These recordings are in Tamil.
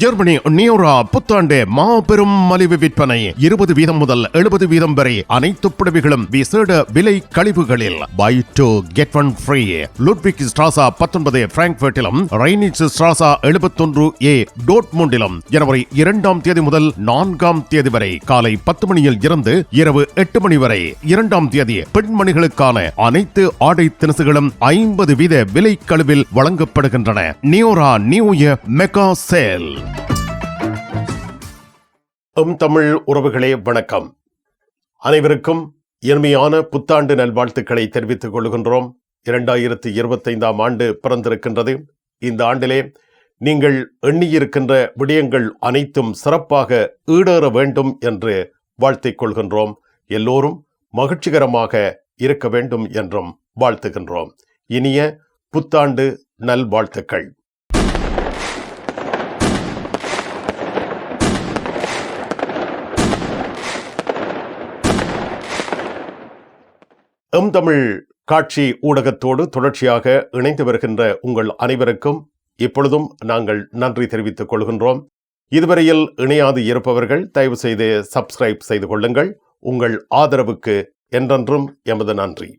ஜெர்மனி நியூரா புத்தாண்டு மாபெரும் மலிவு விற்பனை. இருபது வீதம் முதல் எழுபது வீதம் வரை அனைத்து புடவைகளும் விசேட விலை கழிவுகளில். Buy two get one free Ludwig strasse பத்தொன்பது பிராங்க்ஃபர்ட்டிலும் ரைனிச் ஸ்ட்ராசா எழுபத்தொன்று ஏ டோட்மோண்டிலும் ஜனவரி இரண்டாம் தேதி முதல் நான்காம் தேதி வரை காலை பத்து மணியில் இருந்து இரவு எட்டு மணி வரை. இரண்டாம் தேதி பெண்மணிகளுக்கான அனைத்து ஆடை தினசுகளும் ஐம்பது வீத விலை கழிவில் வழங்கப்படுகின்றன. நியூரா நியூ இயர் மெகா சேல். எம் தமிழ் உறவுகளே வணக்கம். அனைவருக்கும் இனிமையான புத்தாண்டு நல்வாழ்த்துக்களை தெரிவித்துக் கொள்கின்றோம். இரண்டாயிரத்தி இருபத்தைந்தாம் ஆண்டு பிறந்திருக்கின்றது. இந்த ஆண்டிலே நீங்கள் எண்ணியிருக்கின்ற விடயங்கள் அனைத்தும் சிறப்பாக ஈடேற வேண்டும் என்று வாழ்த்திக் கொள்கின்றோம். எல்லோரும் மகிழ்ச்சிகரமாக இருக்க வேண்டும் என்றும் வாழ்த்துகின்றோம். இனிய புத்தாண்டு நல்வாழ்த்துக்கள். எம் தமிழ் காட்சி ஊடகத்தோடு தொடர்ச்சியாக இணைந்து வருகின்ற உங்கள் அனைவருக்கும் இப்பொழுதும் நாங்கள் நன்றி தெரிவித்துக் கொள்கின்றோம். இதுவரையில் இணையாது இருப்பவர்கள் தயவு செய்து சப்ஸ்கிரைப் செய்து கொள்ளுங்கள். உங்கள் ஆதரவுக்கு என்றென்றும் எமது நன்றி.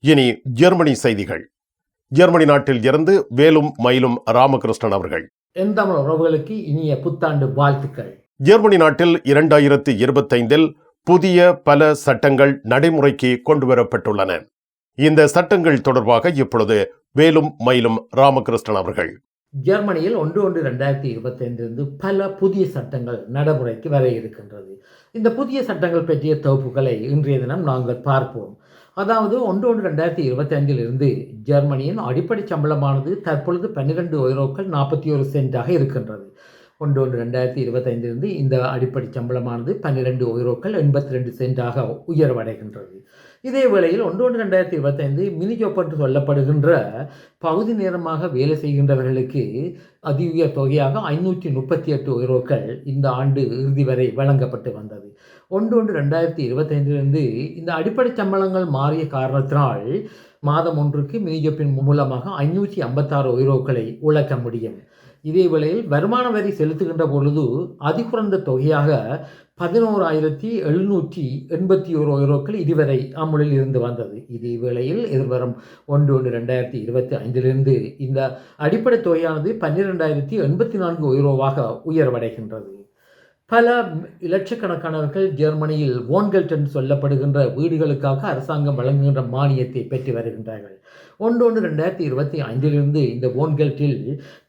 இனி ஜெர்மனி செய்திகள். ஜெர்மனி நாட்டில் இருந்து வேலும் மயிலும் ராமகிருஷ்ணன் அவர்கள். என் தமிழ் உறவுகளுக்கு இனிய புத்தாண்டு வாழ்த்துக்கள். ஜெர்மனி நாட்டில் இரண்டாயிரத்தி இருபத்தைந்தில் புதிய பல சட்டங்கள் நடைமுறைக்கு கொண்டுவரப்பட்டுள்ளன. இந்த சட்டங்கள் தொடர்பாக இப்பொழுது வேலும் மயிலும் ராமகிருஷ்ணன் அவர்கள். ஜெர்மனியில் ஒன்று ஒன்று ரெண்டாயிரத்தி இருபத்தைந்திலிருந்து பல புதிய சட்டங்கள் நடைமுறைக்கு வர இருக்கின்றது. இந்த புதிய சட்டங்கள் பற்றிய தொகுப்புகளை இன்றைய தினம் நாங்கள் பார்ப்போம். அதாவது ஒன்று ஒன்று ரெண்டாயிரத்தி இருபத்தைந்தில் ஜெர்மனியின் அடிப்படை சம்பளமானது தற்பொழுது பன்னிரெண்டு ஒய்ரோக்கள் நாற்பத்தி ஒரு சென்டாக இருக்கின்றது. ஒன்று ஒன்று ரெண்டாயிரத்தி இருபத்தைந்திலிருந்து இந்த அடிப்படை சம்பளமானது பன்னிரெண்டு ஒய்ரோக்கள் எண்பத்தி ரெண்டு சென்டாக உயர்வடைகின்றது. இதே வேளையில் ஒன்று ஒன்று ரெண்டாயிரத்தி இருபத்தைந்து மினி ஜோப் என்று சொல்லப்படுகின்ற பகுதி நேரமாக வேலை செய்கின்றவர்களுக்கு அதி உயர் தொகையாக ஐநூற்றி முப்பத்தி எட்டு உயரோக்கள் இந்த ஆண்டு இறுதி வரை வழங்கப்பட்டு வந்தது. ஒன்று ஒன்று ரெண்டாயிரத்தி இருபத்தைந்திலிருந்து இந்த அடிப்படை சம்பளங்கள் மாறிய காரணத்தினால் மாதம் ஒன்றுக்கு மினிஜப்பின் மூலமாக ஐநூற்றி ஐம்பத்தாறு உயிரோக்களை உழைக்க முடியும். இதே வேளையில் வருமான வரி செலுத்துகின்ற பொழுது அதிகுறைந்த தொகையாக பதினோராயிரத்தி எழுநூற்றி எண்பத்தி ஒரு யூரோக்கள் இதுவரை அமுலில் இருந்து வந்தது. இது வேளையில் எதிர்வரும் ஒன்று ஒன்று ரெண்டாயிரத்தி இருபத்தி ஐந்திலிருந்து இந்த அடிப்படை தொகையானது பன்னிரெண்டாயிரத்தி எண்பத்தி நான்கு யூரோவாக உயர்வடைகின்றது. பல இலட்சக்கணக்கானவர்கள் ஜெர்மனியில் ஓன்கெல்ட் என்று சொல்லப்படுகின்ற வீடுகளுக்காக அரசாங்கம் வழங்குகின்ற மானியத்தை பெற்று வருகின்றார்கள். ஒன்று ஒன்று ரெண்டாயிரத்தி இருபத்தி ஐந்திலிருந்து இந்த ஓன்கெல்ட்டில்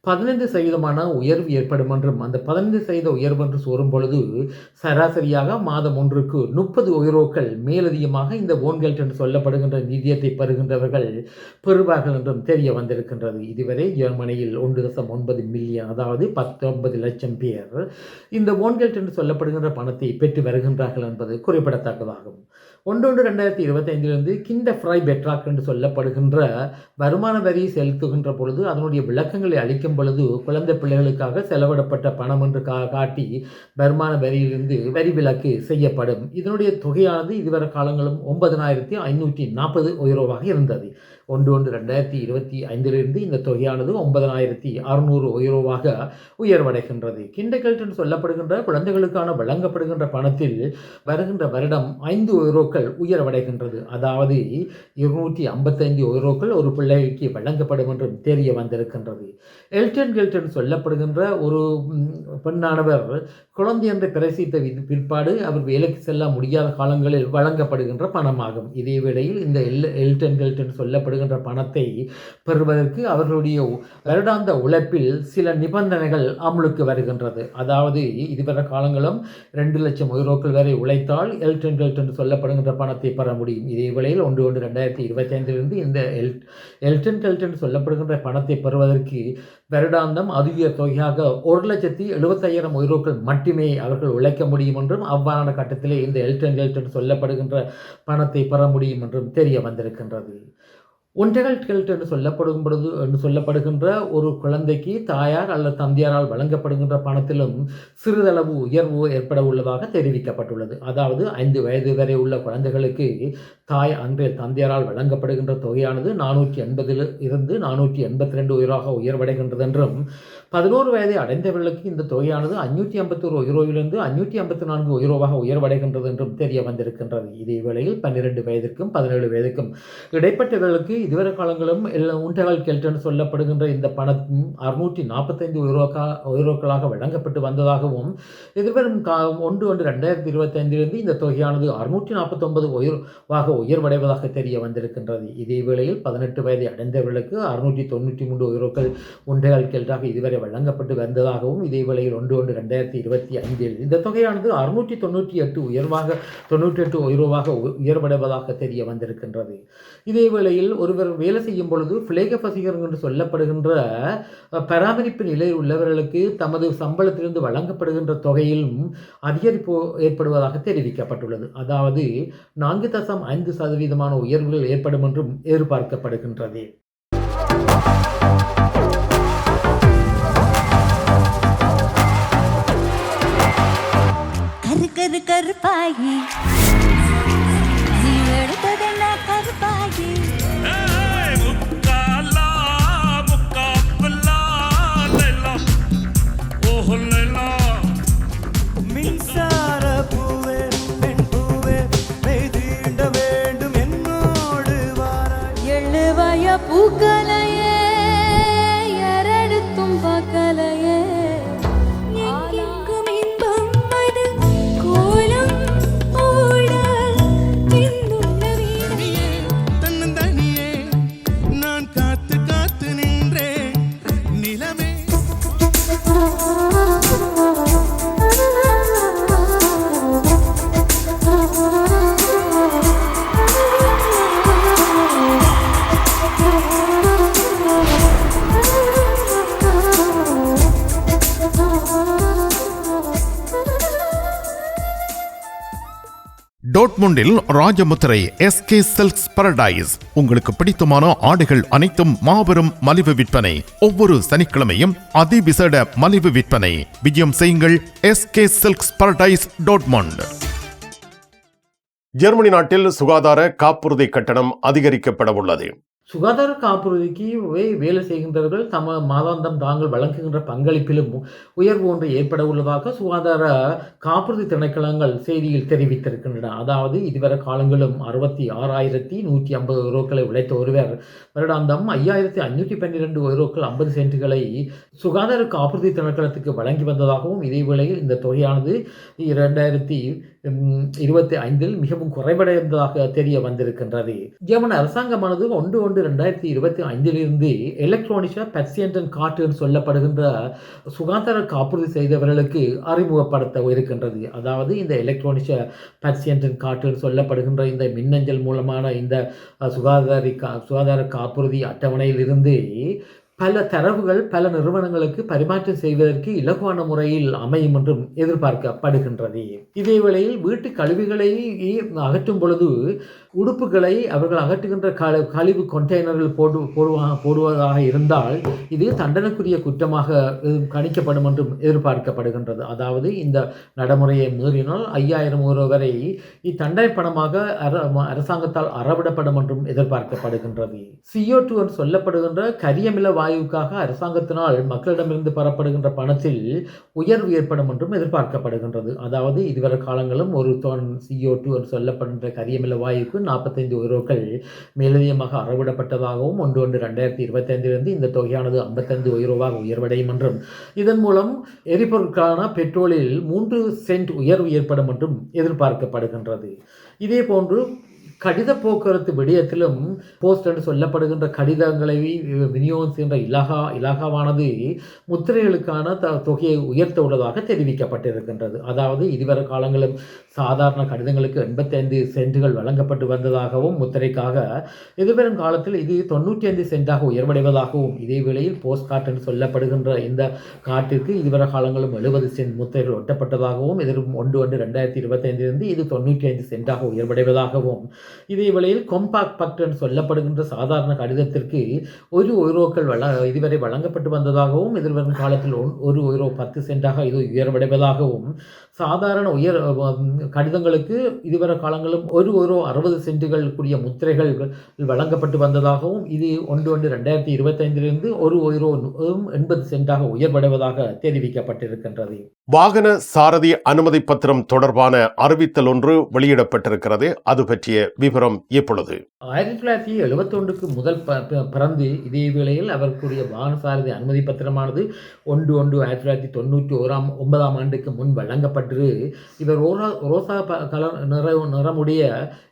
பதினைந்து சதவீதமான உயர்வு ஏற்படும் என்றும் அந்த பதினைந்து சதவீத உயர்வு என்று சொல்லும் பொழுது சராசரியாக மாதம் ஒன்றுக்கு முப்பது உயர்வுகள் மேலதிகமாக இந்த ஓன்கெல்ட் என்று சொல்லப்படுகின்ற நிதியத்தை பெறுகின்றவர்கள் பெறுவார்கள் என்றும் தெரிய வந்திருக்கின்றது. இதுவரை ஜெர்மனியில் ஒன்று தசம் ஒன்பது மில்லியன் அதாவது பத்தொன்பது லட்சம் பேர் இந்த ஓன்கெல்ட் என்று சொல்லப்படுகின்ற பணத்தை பெற்று வருகின்றார்கள் என்பது குறிப்பிடத்தக்கதாகும். ஒன்றொன்று ரெண்டாயிரத்தி இருபத்தி ஐந்திலிருந்து கிண்ட ஃப்ரை பெட்ராக் என்று சொல்லப்படுகின்ற வருமான வரி செலுத்துகின்ற பொழுது அதனுடைய விளக்கங்களை அளிக்கும் பொழுது குழந்தை பிள்ளைகளுக்காக செலவிடப்பட்ட பணம் என்று கா காட்டி வருமான வரியிலிருந்து வரி விலக்கு செய்யப்படும். இதனுடைய தொகையானது இதுவரை காலங்களும் ஒன்பதனாயிரத்தி ஐநூற்றி நாற்பது உயரோவாக இருந்தது. ஒன்று ஒன்று ரெண்டாயிரத்தி இருபத்தி ஐந்திலிருந்து இந்த தொகையானது ஒன்பதனாயிரத்தி அறுநூறு உயரோவாக உயர்வடைகின்றது. கிண்டகல்ட் என்று சொல்லப்படுகின்ற குழந்தைகளுக்கான வழங்கப்படுகின்ற பணத்தில் வருகின்ற வருடம் ஐந்து உயரோக்கள் உயர்வடைகின்றது. அதாவது இருநூற்றி ஐம்பத்தைந்து உயரோக்கள் ஒரு பிள்ளைக்கு வழங்கப்படும் என்றும் தெரிய வந்திருக்கின்றது. எல்டன் கெல்டன் சொல்லப்படுகின்ற ஒரு பெண்ணானவர் குழந்தை என்ற பிரசித்த பிற்பாடு அவர் வேலைக்கு செல்ல முடியாத காலங்களில் வழங்கப்படுகின்ற பணமாகும். இதே வேளையில் இந்த எல் எல்டன் கெல்டன் சொல்லப்படுகின்ற பணத்தை பெறுவதற்கு அவர்களுடைய வருடாந்த உழைப்பில் சில நிபந்தனைகள் அமலுக்கு வருகின்றது. அதாவது இதுவரை காலங்களும் ரெண்டு லட்சம் யூரோக்கள் வரை உழைத்தால் எல்டன் என்று சொல்லப்படுகின்ற பணத்தை பெற முடியும். இதே வேளையில் ஒன்று ஒன்று ரெண்டாயிரத்தி இருபத்தி ஐந்திலிருந்து இந்த எல் எல்டன் கெல்டன் சொல்லப்படுகின்ற பணத்தை பெறுவதற்கு வருடாந்தம் அதிக தொகையாக ஒரு லட்சத்தி எழுபத்தையாயிரம் யூரோக்கள் மட்டுமே அவர்கள் உழைக்க முடியும் என்றும் அவ்வாறான கட்டத்திலே இந்த எல்டன் எல்டன் சொல்லப்படுகின்ற பணத்தை பெற முடியும் என்றும் தெரிய வந்திருக்கின்றது. ஒன்றைகள் கெல்ட் என்று சொல்லப்படும் பொழுது என்று சொல்லப்படுகின்ற ஒரு குழந்தைக்கு தாயார் அல்லது தந்தையாரால் வழங்கப்படுகின்ற பணத்திலும் சிறிதளவு உயர்வு ஏற்பட உள்ளதாக தெரிவிக்கப்பட்டுள்ளது. அதாவது ஐந்து வயது வரை உள்ள குழந்தைகளுக்கு தாய் அன்றைய தந்தையாரால் வழங்கப்படுகின்ற தொகையானது நானூற்றி எண்பதில் இருந்து நானூற்றி எண்பத்தி ரெண்டு உயராக உயர்வடைகின்றது என்றும் பதினோரு வயதை அடைந்தவர்களுக்கு இந்த தொகையானது அஞ்சூற்றி ஐம்பத்தோரு உயிரோவிலிருந்து அஞ்சூற்றி ஐம்பத்தி நான்கு உயிரோவாக உயர்வடைகின்றது என்றும் தெரிய வந்திருக்கின்றது. இதே வேளையில் பன்னிரெண்டு வயதிற்கும் பதினேழு வயதுக்கும் இடைப்பட்டவர்களுக்கு இதுவரை காலங்களும் உண்டகல் கெல்டன் சொல்லப்படுகின்ற இந்த பணம் அறுநூற்றி நாற்பத்தைந்து உயரோக்கா உயரோக்களாக வழங்கப்பட்டு வந்ததாகவும் எதிர்வரும் கா ஒன்று ஒன்று ரெண்டாயிரத்தி இருபத்தைந்திலிருந்து இந்த தொகையானது அறுநூற்றி நாற்பத்தொன்பது உயர்வாக உயர்வடைவதாக தெரிய வந்திருக்கின்றது. இதே வேளையில் பதினெட்டு வயதை அடைந்தவர்களுக்கு அறுநூற்றி தொண்ணூற்றி மூன்று உயரோக்கள் ஒன்றையால் கெல்டாக இதுவரை வழங்கப்பட்டு வந்ததாகவும் இதே வேளையில் ஒன்று ஒன்று ரெண்டாயிரத்தி இருபத்தி ஐந்தில் இந்த தொகையானது அறுநூற்றி தொண்ணூற்றி எட்டு உயர்வாக தொண்ணூற்றி எட்டு உயர்வாக உ- உயர்வடைவதாக தெரிய வந்திருக்கின்றது. இதே வேளையில் ஒருவர் வேலை செய்யும் பொழுது பிளேக பசிகர் என்று சொல்லப்படுகின்ற பராமரிப்பு நிலையில் உள்ளவர்களுக்கு தமது சம்பளத்திலிருந்து வழங்கப்படுகின்ற தொகையிலும் அதிகரிப்பு ஏற்படுவதாக தெரிவிக்கப்பட்டுள்ளது. அதாவது நான்கு தசம் ஐந்து சதவீதமான உயர்வுகள் ஏற்படும் என்றும் எதிர்பார்க்கப்படுகின்றது. கரு கரு கருப்பாயி. டோட்முண்டில் Rajamuthirai S K silks paradise உங்களுக்கு பிடித்தமான ஆடைகள் அனைத்தும் மாபெரும் மலிவு விற்பனை. ஒவ்வொரு சனிக்கிழமையும் அதிவிசேட மலிவு விற்பனை. விஜயம் செய்யுங்கள் S K silks paradise Dortmund Germany நாட்டில் சுகாதார காப்புறுதி கட்டணம் அதிகரிக்கப்பட உள்ளது. சுகாதார காப்புறுதிக்கு வேலை செய்கின்றவர்கள் தம மாதாந்தம் தாங்கள் வழங்குகின்ற பங்களிப்பிலும் உயர்வு ஒன்று ஏற்பட உள்ளதாக சுகாதார காப்புறுதி திணைக்களங்கள் செய்தியில் தெரிவித்திருக்கின்றன. அதாவது இதுவரை காலங்களும் அறுபத்தி ஆறாயிரத்தி நூற்றி ஐம்பது யூரோக்களை உழைத்த ஒருவர் வருடாந்தம் ஐயாயிரத்தி ஐநூற்றி பன்னிரெண்டு யூரோக்கள் ஐம்பது சென்ட்டுகளை சுகாதார காப்புறுதி திணைக்களத்துக்கு வழங்கி வந்ததாகவும் இதேவேளையில் இந்த தொகையானது இரண்டாயிரத்தி இருபத்தி ஐந்தில் மிகவும் குறைவடைந்ததாக தெரிய வந்திருக்கின்றது. ஜெர்மன் அரசாங்கமானது ஒன்று ஒன்று ரெண்டாயிரத்தி இருபத்தி ஐந்திலிருந்து எலக்ட்ரானிஷா பர்சியன்டன் கார்டு என்று சொல்லப்படுகின்ற சுகாதார காப்புறுதி செய்தவர்களுக்கு அறிமுகப்படுத்த இருக்கின்றது. அதாவது இந்த எலக்ட்ரானிஷ பர்சியன்டன் கார்டு என்று சொல்லப்படுகின்ற இந்த மின்னஞ்சல் மூலமான இந்த சுகாதார சுகாதாரி கா சுகாதார காப்புறுதி அட்டவணையிலிருந்து பல தரவுகள் பல நிறுவனங்களுக்கு பரிமாற்றம் செய்வதற்கு இலகுவான முறையில் அமையும் என்றும் எதிர்பார்க்கப்படுகின்றது. இதே வேளையில் வீட்டு கழிவுகளை அகற்றும் பொழுது உடுப்புகளை அவர்கள் அகற்றுகின்ற கழி கழிவு கொண்டெய்னர்கள் போடு போடுவா போடுவதாக இருந்தால் இது தண்டனைக்குரிய குற்றமாக கணிக்கப்படும் என்றும் எதிர்பார்க்கப்படுகின்றது. அதாவது இந்த நடைமுறையை மீறினால் ஐயாயிரம் ஒரு வரை இத்தண்டனை பணமாக அர- அரசாங்கத்தால் அறவிடப்படும் என்றும் எதிர்பார்க்கப்படுகின்றது. சிஓ டூ என்று சொல்லப்படுகின்ற கரியமில வாயுக்காக அரசாங்கத்தினால் மக்களிடமிருந்து பெறப்படுகின்ற பணத்தில் உயர்வு ஏற்படும் என்றும் எதிர்பார்க்கப்படுகின்றது. அதாவது இதுவரை காலங்களும் ஒரு தொன் சிஓ டூ என்று சொல்லப்படுகின்ற கரியமில வாயுக்கு நாற்பத்தைந்து யூரோக்கள் மேலதிகமாக அறவிடப்பட்டதாகவும் ஒன்று ஒன்று ரெண்டாயிரத்தி இருபத்தைந்திலிருந்து இந்த தொகையானது ஐம்பத்தைந்து உயர்வாக உயர்வடையும் என்றும் இதன் மூலம் எரிபொருட்களான பெட்ரோலில் மூன்று சென்ட் உயர்வு ஏற்படும் என்றும் எதிர்பார்க்கப்படுகின்றது. இதே போன்று கடித போக்குவரத்து விடயத்திலும் போஸ்ட் என்று சொல்லப்படுகின்ற கடிதங்களை விநியோகம் செய்கின்ற இலாகா இலாகாவானது முத்திரைகளுக்கான த தொகையை உயர்த்த உள்ளதாக தெரிவிக்கப்பட்டிருக்கின்றது. அதாவது இதுவரை காலங்களும் சாதாரண கடிதங்களுக்கு எண்பத்தைந்து சென்ட்டுகள் வழங்கப்பட்டு வந்ததாகவும் முத்திரைக்காக எதிர்வரும் காலத்தில் இது தொண்ணூற்றி ஐந்து சென்டாக உயர்வடைவதாகவும் இதே வேளையில் போஸ்ட் கார்ட் என்று சொல்லப்படுகின்ற இந்த காட்டிற்கு இதுவரை காலங்களும் எழுபது சென்ட் முத்திரைகள் ஒட்டப்பட்டதாகவும் எதிரும் ஒன்று ஒன்று ரெண்டாயிரத்தி இருபத்தைந்திலிருந்து இது தொண்ணூற்றி ஐந்து சென்டாக உயர்வடைவதாகவும் இதே வேளையில் கொம்பாக் பக்ட் என்று சொல்லப்படுகின்ற சாதாரண கடிதத்திற்கு ஒரு ஒய்ரோக்கள் வழ இதுவரை வழங்கப்பட்டு வந்ததாகவும் எதிர்வரும் காலத்தில் ஒன்- ஒரு ஒய்ரோ பத்து சென்டாக இது உயர்வடைவதாகவும் சாதாரண உயர் கடிதங்களுக்கு இதுவரை காலங்களும் ஒரு ஒய்ரோ அறுபது சென்ட்டுகள் கூடிய முத்திரைகள் வழங்கப்பட்டு வந்ததாகவும் இது ஒன்று ஒன்று ரெண்டாயிரத்தி இருபத்தைந்திலிருந்து ஒரு ஒய்ரோ எண்பது சென்டாக உயர்வடைவதாக தெரிவிக்கப்பட்டிருக்கின்றது. வாகன சாரதி அனுமதி பத்திரம் தொடர்பான அறிவித்தல் ஒன்று வெளியிடப்பட்டிருக்கிறது. அது பற்றிய விவரம் இப்பொழுது ஆயிரத்தி தொள்ளாயிரத்தி எழுபத்தொன்றுக்கு முதல் ப- ப- பிறந்து இதே வேளையில் அவருக்குரிய வாகன சாரதி அனுமதி பத்திரமானது ஒன்று ஒன்று ஆயிரத்தி தொள்ளாயிரத்தி தொண்ணூற்றி ஓராம் ஒன்பதாம் ஆண்டுக்கு முன் வழங்கப்பட்டு இவர் ஓரா ரோசா ப- கலர் நிற நிறமுடைய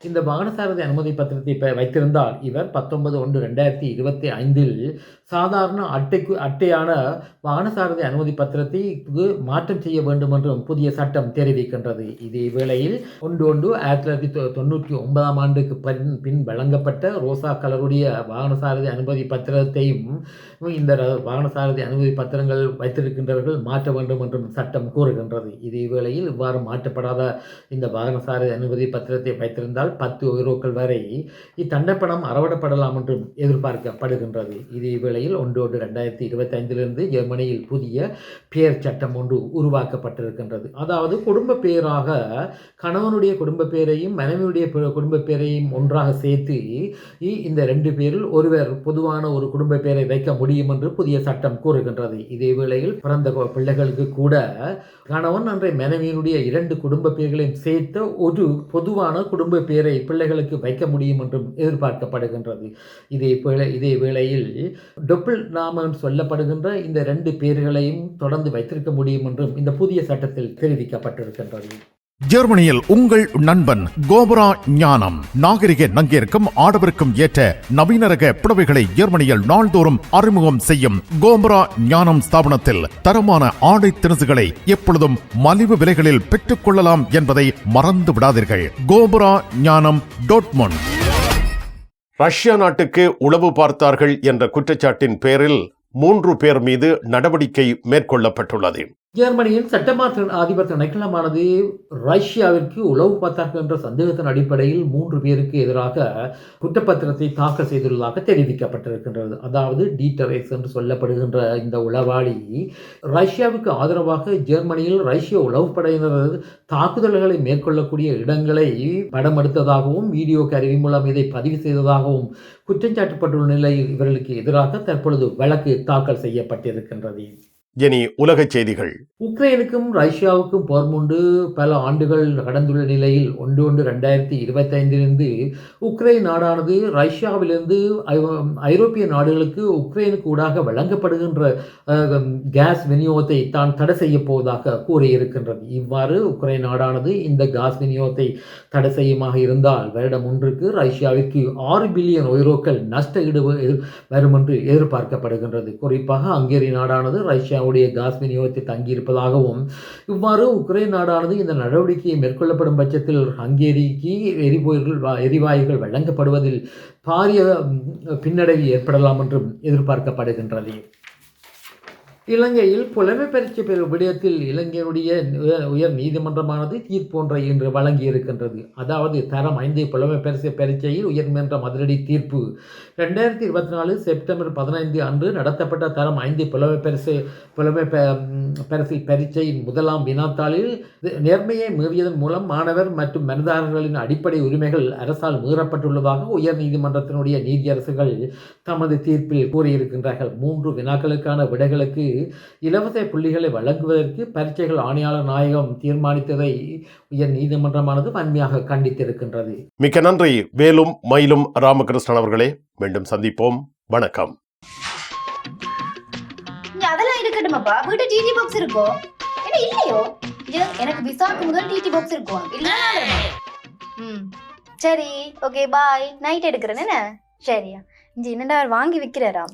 இந்த வாகன சாரதி அனுமதி பத்திரத்தை வைத்திருந்தால் இவர் பத்தொன்பது ஒன்று ரெண்டாயிரத்தி இருபத்தி ஐந்தில் சாதாரண அட்டைக்கு அட்டையான வாகன சாரதி அனுமதி பத்திரத்திற்கு மாற்றம் செய்ய வேண்டும் என்றும் புதிய சட்டம் தெரிவிக்கின்றது. இதே வேளையில் ஒன்று ஒன்று ஆயிரத்தி தொள்ளாயிரத்தி தொ- தொண்ணூற்றி ஒன்பதாம் ஆண்டுக்கு பின் பின் வழங்கப்பட்ட ரோசா கலருடைய வாகன சாரதி அனுமதி பத்திரத்தையும் இந்த வாகனசாரதி வாகன சாரதி அனுமதி பத்திரங்கள் வைத்திருக்கின்றவர்கள் மாற்ற வேண்டும் என்றும் சட்டம் கூறுகின்றது. இதே வேளையில் இவ்வாறு மாற்றப்படாத இந்த வாகனசாரதி அனுமதி பத்திரத்தை வைத்திருந்தால் பத்து யூரோக்கள் வரை இத்தண்டப்பணம் அறவிடப்படலாம் என்றும் எதிர்பார்க்கப்படுகின்றது. இதே வேளையில் ஒன்று ஒன்று ரெண்டாயிரத்தி இருபத்தைந்திலிருந்து ஜெர்மனியில் புதிய பெயர் சட்டம் ஒன்று உருவாக்கப்பட்டிருக்கின்றது. அதாவது குடும்ப பெயராக கணவனுடைய குடும்ப பெயரையும் மனைவியுடைய குடும்ப பெயரையும் ஒன்றாக சேர்த்து இந்த ரெண்டு பேரில் ஒருவர் பொதுவான ஒரு குடும்ப பெயரை வைக்க முடியும் என்று புதிய சட்டம் கூறுகின்றது. இதே வேளையில் பிறந்த பிள்ளைகளுக்கு கூட கணவன் அன்றை மனைவியினுடைய இரண்டு குடும்ப பெயர்களையும் சேர்த்த ஒரு பொதுவான குடும்ப பெயரை பிள்ளைகளுக்கு வைக்க முடியும் என்றும் எதிர்பார்க்கப்படுகின்றது. இதே இதே வேளையில் டொப்பிள் நாமம் சொல்லப்படுகின்ற இந்த ரெண்டு பேர்களையும் தொடர்ந்து வைத்திருக்க முடியும் என்றும் இந்த புதிய சட்டத்தில் தெரிவிக்கப்பட்டிருக்கின்றது. ஜெர்மனியில் உங்கள் நண்பன் கோபரா ஞானம். நாகரிக நங்கிற்கும் ஆடவருக்கும் ஏற்ற நவீன ரக புடவைகளை ஜெர்மனியில் நாள்தோறும் அறிமுகம் செய்யும் கோபரா ஞானம் ஸ்தாபனத்தில் தரமான ஆடை திணுசுகளை எப்பொழுதும் மலிவு விலைகளில் பெற்றுக் கொள்ளலாம் என்பதை மறந்து விடாதீர்கள் கோபரா ஞானம் டோட்மொன் ரஷ்யா நாட்டுக்கு உளவு பார்த்தார்கள் என்ற குற்றச்சாட்டின் பேரில் மூன்று பேர் மீது நடவடிக்கை மேற்கொள்ளப்பட்டுள்ளது. ஜெர்மனியின் சட்டமாற்ற அதிபர் திணைக்களமானது ரஷ்யாவிற்கு உளவு பார்த்தார்கள் என்ற சந்தேகத்தின் அடிப்படையில் மூன்று பேருக்கு எதிராக குற்றப்பத்திரத்தை தாக்கல் செய்துள்ளதாக தெரிவிக்கப்பட்டிருக்கின்றது. அதாவது டீட்டரேஸ் என்று சொல்லப்படுகின்ற இந்த உளவாளி ரஷ்யாவுக்கு ஆதரவாக ஜெர்மனியில் ரஷ்ய உளவுப்படையினர் தாக்குதல்களை மேற்கொள்ளக்கூடிய இடங்களை படம் எடுத்ததாகவும் வீடியோ கருவி மூலம் இதை பதிவு செய்ததாகவும் குற்றஞ்சாட்டப்பட்டுள்ள நிலையில் இவர்களுக்கு எதிராக தற்பொழுது வழக்கு தாக்கல் செய்யப்பட்டிருக்கின்றது. இனி உலகச் செய்திகள். உக்ரைனுக்கும் ரஷ்யாவுக்கும் போர் முண்டு பல ஆண்டுகள் கடந்துள்ள நிலையில் ஒன்று ஒன்று ரெண்டாயிரத்தி இருபத்தைந்திலிருந்து உக்ரைன் நாடானது ரஷ்யாவிலிருந்து ஐ- ஐரோப்பிய நாடுகளுக்கு உக்ரைனுக்கு ஊடாக வழங்கப்படுகின்ற கேஸ் விநியோகத்தை தான் தடை செய்ய போவதாக கூறியிருக்கின்றது. இவ்வாறு உக்ரைன் நாடானது இந்த கேஸ் விநியோகத்தை தடை செய்யுமாக இருந்தால் வருடம் ஒன்றுக்கு ரஷ்யாவிற்கு ஆறு பில்லியன் ஒய்ரோக்கள் நஷ்ட ஈடு வரும் என்று எதிர்பார்க்கப்படுகின்றது. குறிப்பாக ஹங்கேரி நாடானது ரஷ்யா ரஷ்யாவுடைய காஸ் விநியோகத்தை தங்கியிருப்பதாகவும் இவ்வாறு உக்ரைன் நாடானது இந்த நடவடிக்கையை மேற்கொள்ளப்படும் பட்சத்தில் ஹங்கேரிக்கு எரிபொருள் எரிவாயுகள் வழங்கப்படுவதில் பாரிய பின்னடைவு ஏற்படலாம் என்றும் எதிர்பார்க்கப்படுகின்றது. இலங்கையில் புலமை பரீட்சை பெறும் விடயத்தில் இலங்கையினுடைய உயர் உயர் நீதிமன்றமானது தீர்ப்பொன்றை இன்று வழங்கியிருக்கின்றது. அதாவது தரம் ஐந்து புலமை பரிசு பரீட்சையில் உயர்மன்ற மதுரடி தீர்ப்பு. ரெண்டாயிரத்தி இருபத்தி நாலு செப்டம்பர் பதினைந்து அன்று நடத்தப்பட்ட தரம் ஐந்து புலமை பரிசு புலமை பரிசு பரீட்சையின் முதலாம் வினாத்தாளில் நேர்மையை மீறியதன் மூலம் மாணவர் மற்றும் மனிதாரர்களின் அடிப்படை உரிமைகள் அரசால் மீறப்பட்டுள்ளதாக உயர் நீதிமன்றத்தினுடைய நீதியரசுகள் தமது தீர்ப்பில் கூறியிருக்கின்றார்கள். மூன்று வினாக்களுக்கான விடைகளுக்கு இலவச புள்ளிகளை வழங்குவதற்கு பரீட்சைகள் ஆணையாளர் நாயகம் தீர்மானித்ததை உயர் நீதிமன்றமானது வன்மையாக கண்டித்திருக்கின்றது. மிக்க நன்றி. வேலும் மயிலும் ராமகிருஷ்ணன் அவர்களே. மீண்டும் சந்திப்போம். வணக்கம். அதெல்லாம் இருக்கட்டுமாப்பா வீட்டு டிடி பாக்ஸ் இருக்கோ? என்ன இல்லையோ? எனக்கு விசாக்கு முதல் டிடி பாக்ஸ் இருக்கும் இல்ல ம். சரி ஓகே பாய் நைட் எடுக்கிறேன் என்ன? சரியா. இங்க என்னடா அவர் வாங்கி விக்கிறாராம்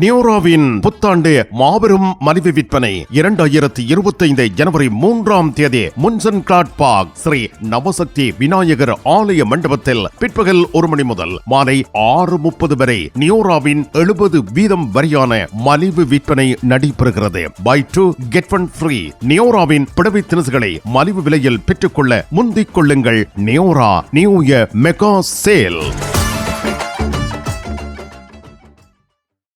நியோராவின் புத்தாண்டு மாபெரும் மலிவு விற்பனை. இரண்டாயிரத்தி இருபத்தைந்து ஜனவரி மூன்றாம் தேதி முன்சன் கிளாட் பார்க் ஸ்ரீ நவசக்தி விநாயகர் ஆலய மண்டபத்தில் பிற்பகல் ஒரு மணி முதல் மாலை ஆறு முப்பது வரை நியோராவின் எழுபது வீதம் வரையான மலிவு விற்பனை நடைபெறுகிறது. Buy two get one free நியோராவின் பிடவை தினசுகளை மலிவு விலையில் பெற்றுக்கொள்ள முந்திக் கொள்ளுங்கள். நியோரா நியூ இயர் மெகா சேல்.